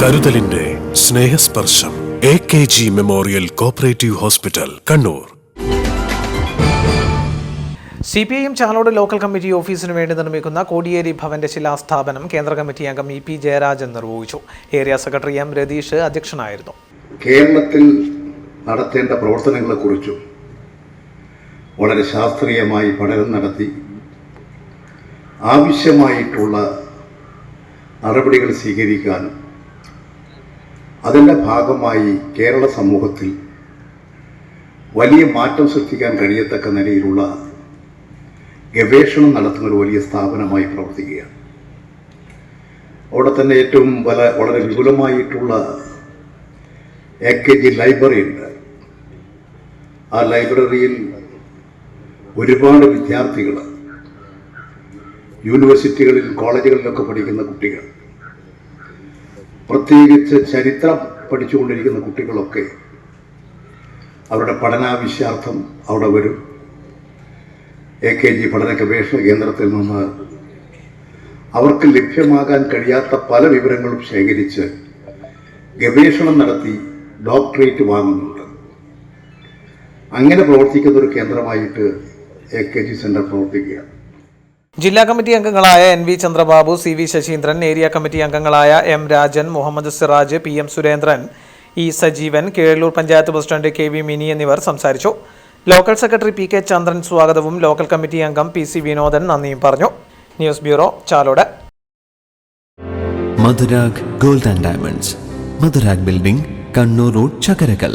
കരുതലിന്റെ Snehasparsham A K G memorial cooperative hospital Kannur. C P I M Chalode local committee ഓഫീസിനു വേണ്ടി നിർമ്മിക്കുന്ന കോടിയേരി ഭവന്റെ ശിലാസ്ഥാപനം കേന്ദ്ര കമ്മിറ്റി അംഗം ഇ പി ജയരാജൻ നിർവഹിച്ചു. ഏരിയ സെക്രട്ടറി എം രതീഷ് അധ്യക്ഷനായിരുന്നു. കേരളത്തിൽ നടത്തേണ്ട പ്രവർത്തനങ്ങളെക്കുറിച്ചും വളരെ ശാസ്ത്രീയമായി പഠനം നടത്തി ആവശ്യമായിട്ടുള്ള നടപടികൾ സ്വീകരിക്കാനും അതിന്റെ ഭാഗമായി കേരള സമൂഹത്തിൽ വലിയ മാറ്റം സൃഷ്ടിക്കാൻ കഴിയത്തക്ക നിലയിലുള്ള ഗവേഷണം നടത്തുന്ന ഒരു വലിയ സ്ഥാപനമായി പ്രവർത്തിക്കുകയാണ്. അവിടെ തന്നെ ഏറ്റവും വല വളരെ വിപുലമായിട്ടുള്ള എ കെ ജി ലൈബ്രറി ഉണ്ട്. ആ ലൈബ്രറിയിൽ ഒരുപാട് വിദ്യാർത്ഥികൾ യൂണിവേഴ്സിറ്റികളിൽ കോളേജുകളിലൊക്കെ പഠിക്കുന്ന കുട്ടികൾ പ്രത്യേകിച്ച് ചരിത്രം പഠിച്ചുകൊണ്ടിരിക്കുന്ന കുട്ടികളൊക്കെ അവരുടെ പഠനാവശ്യാർത്ഥം അവിടെ വരും. എ കെ ജി പഠന ഗവേഷണ കേന്ദ്രത്തിൽ നിന്ന് അവർക്ക് ലഭ്യമാകാൻ കഴിയാത്ത പല വിവരങ്ങളും ശേഖരിച്ച് ഗവേഷണം നടത്തി ഡോക്ടറേറ്റ് വാങ്ങുന്നുണ്ട്. അങ്ങനെ പ്രവർത്തിക്കുന്ന ഒരു കേന്ദ്രമായിട്ട് എ കെ ജി സെന്റർ പ്രവർത്തിക്കുകയാണ്. ജില്ലാ കമ്മിറ്റി അംഗങ്ങളായ N V Chandrababu C V Sasheendran area committee അംഗങ്ങളായ M Rajan Muhammad Siraj P M Surendran E Sajeevan Keezhallur panchayat president K V Mini എന്നിവർ സംസാരിച്ചു. Local secretary P K Chandran സ്വാഗതവും local committee അംഗം P C Vinodan നന്ദിയും പറഞ്ഞു. News bureau Chalode. Madhurag gold and diamonds. Madhurag building Kannur road Chakkarakkal.